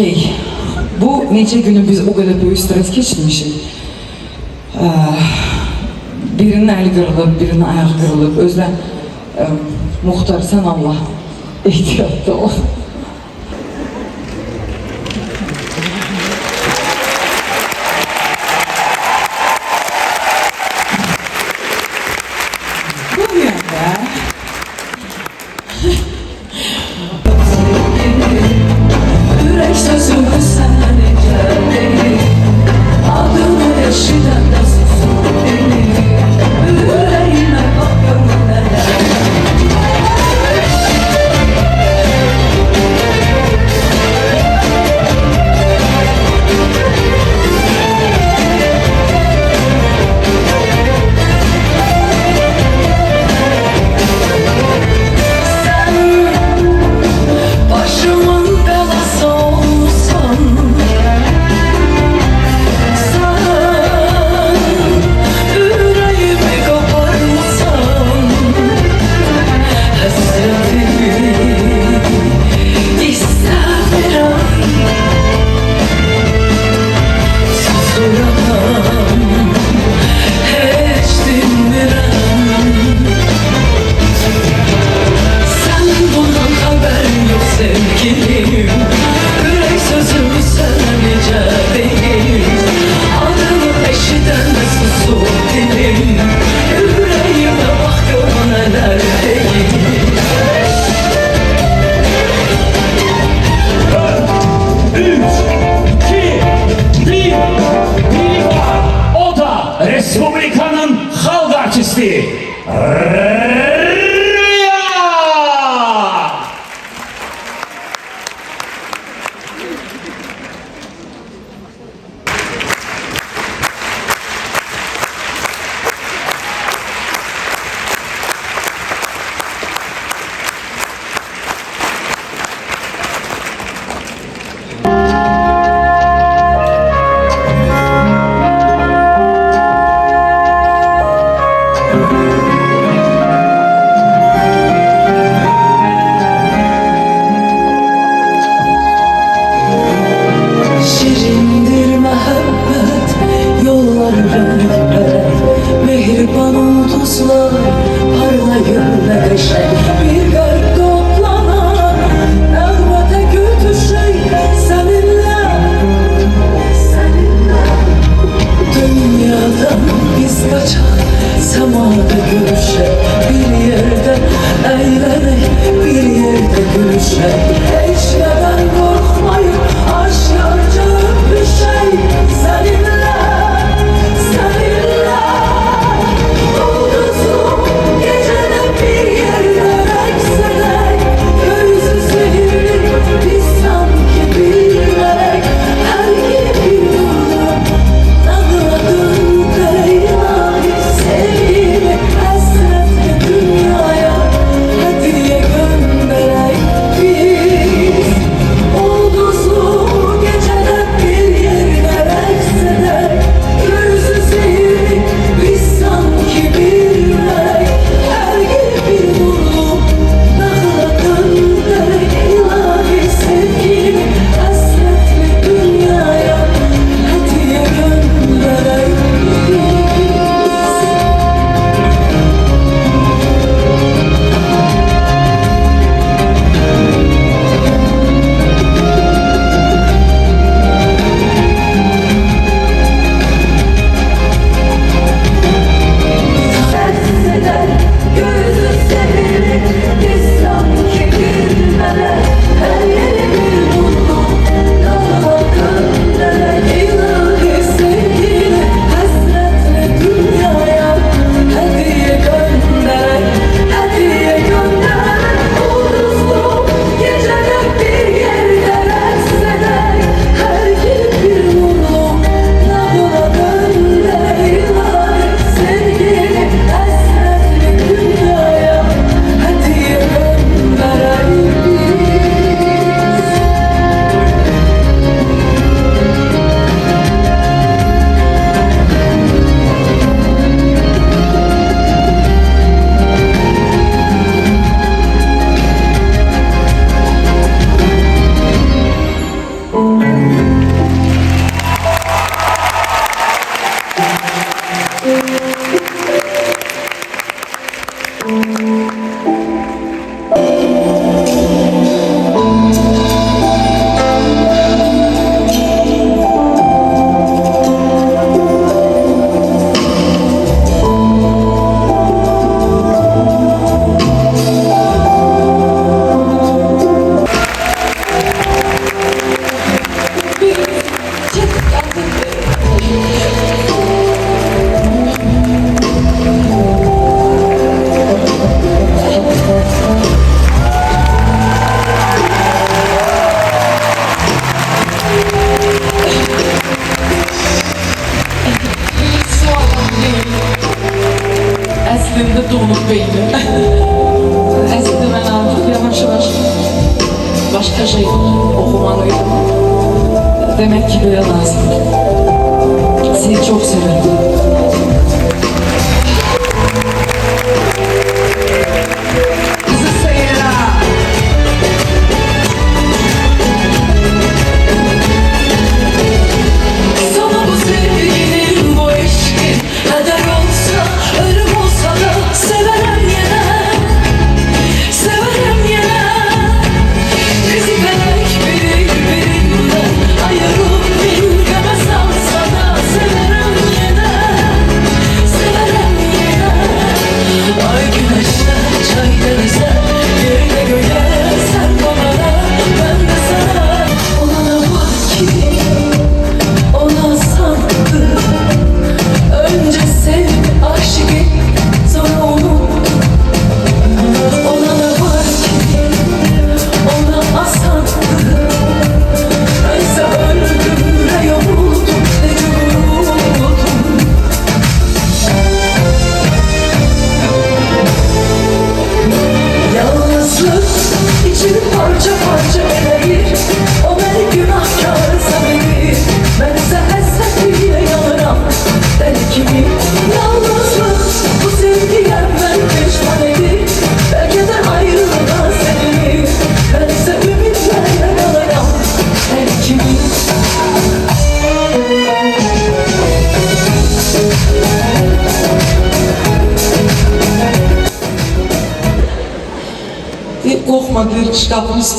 Okey. Bu neçə günü biz o qədər böyük stres keçirmişik. Şey? Ə, ee, birinin əli qırılıb, birinin ayağı qırılıb. Özlə ə, e, muxtar sən Allah ehtiyatlı ol.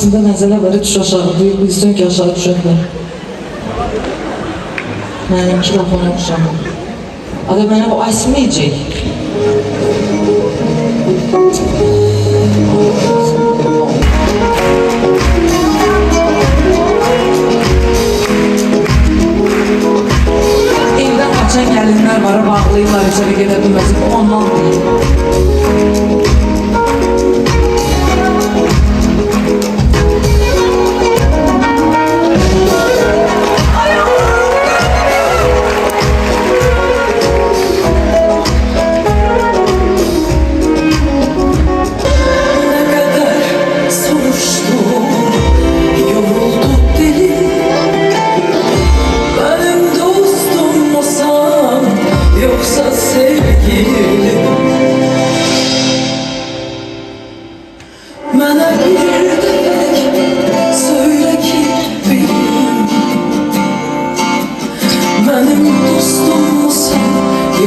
aslında mesele böyle düş aşağı değil, biz diyor ki aşağı düşerler. Mənim iki laf oynamışam. Adam mənə bu açmayacaq. Evdən qaçan gəlinlər var, bağlayırlar içəri gedə bilməsin. Ondan deyil.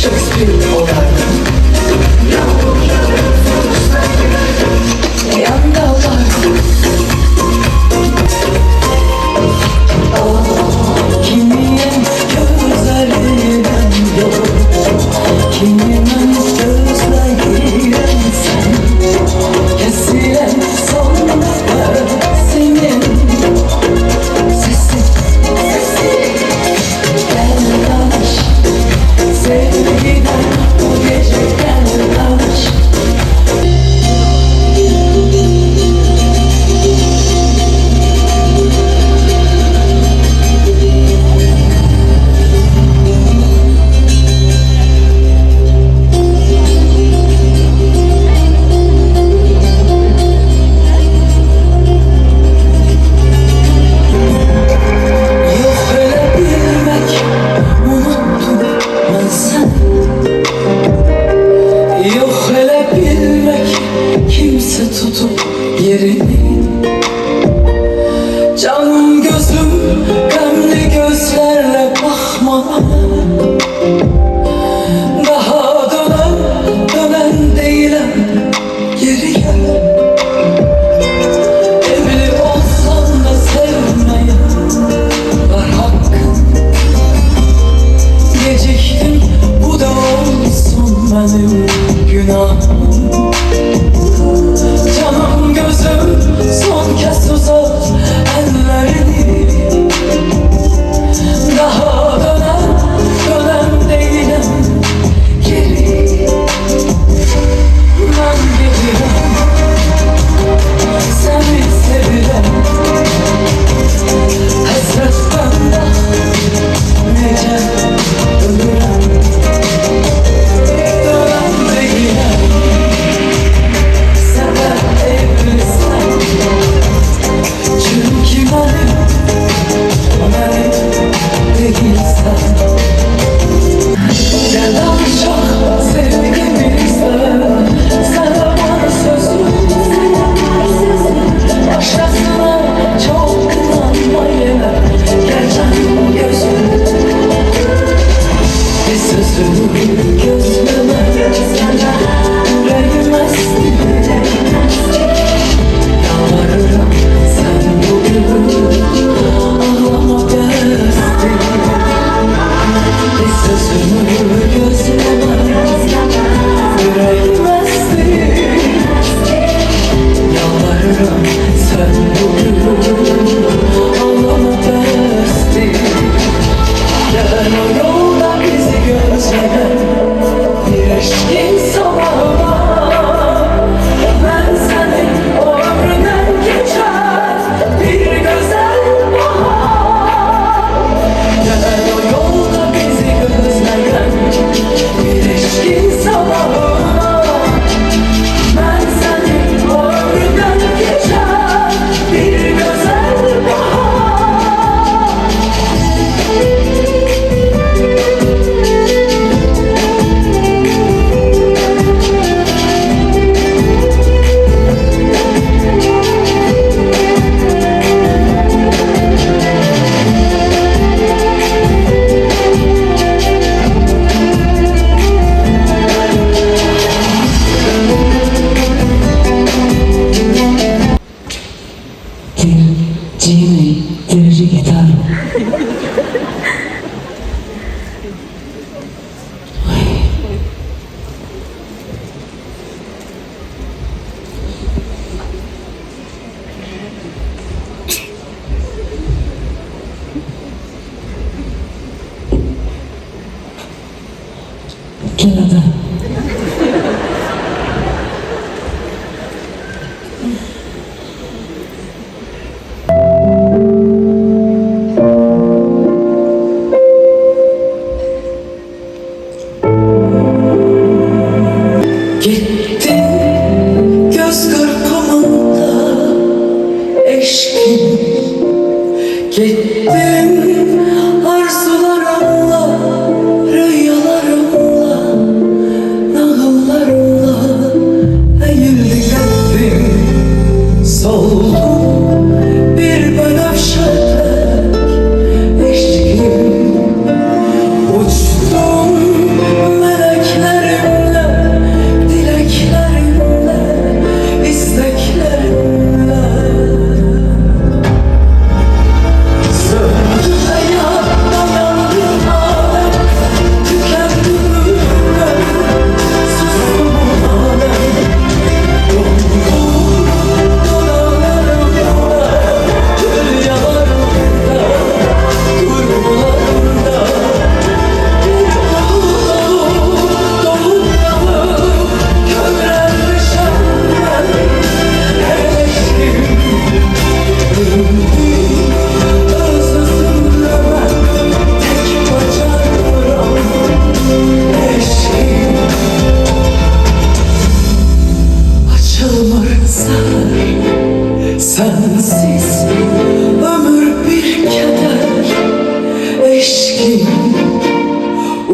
Shakespeare or Gandhi.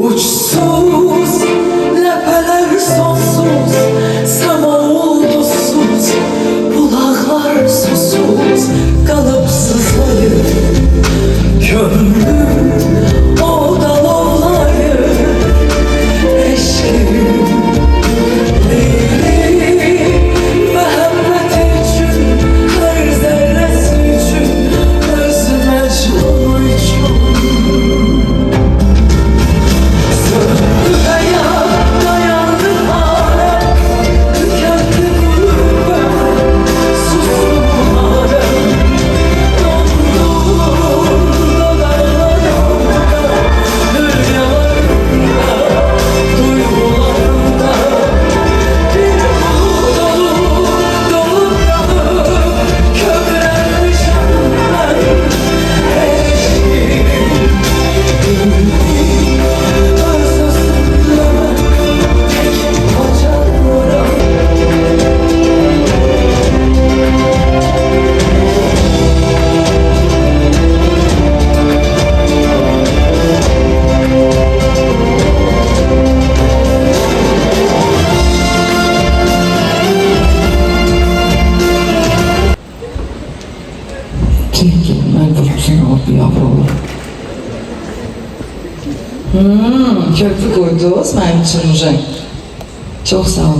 오직 소 köprü koydunuz benim için Nurcan. Çok sağ. Teşekkürler.